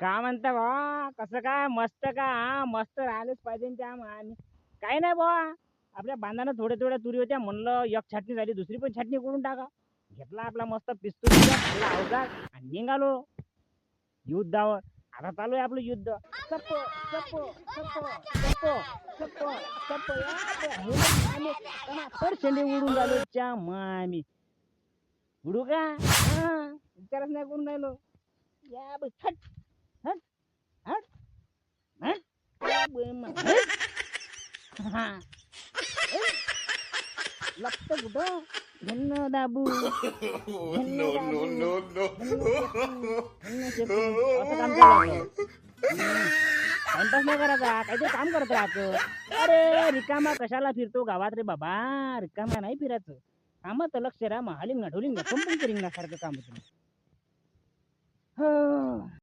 का म्हणता भावा? कसं काय? मस्त का? हा मस्त राहिलेच पाहिजे त्या आम्ही काही नाही बा आपल्या बांधानं थोड्या थोड्या तुरी होत्या. म्हणलं एक छाटणी झाली दुसरी पण छाटणी करून टाका. घेतला आपला मस्त पिस्तूल घातला अवजार आणि निघालो. युद्धावर. आता चालू आहे आपलं युद्ध. सप सप सप सप सप सप या तर शेंडे उडून झालो च्या मामी. उडू का? हा विचारच नाही करून राहिलो. या बघ हा. लपत कुठं? धन्य दाबू. शेपू. असं काम चालू टाइमपास नाही करायचा काहीतरी काम करत राहायचं अरे रिकामा कशाला फिरतो गावात रे बाबा? रिकामा नाही फिरायचं. कामात लक्ष राहा. हालिंग ना ढोलिंग ना पंपिंग करिंग ना सारखं काम होतं हो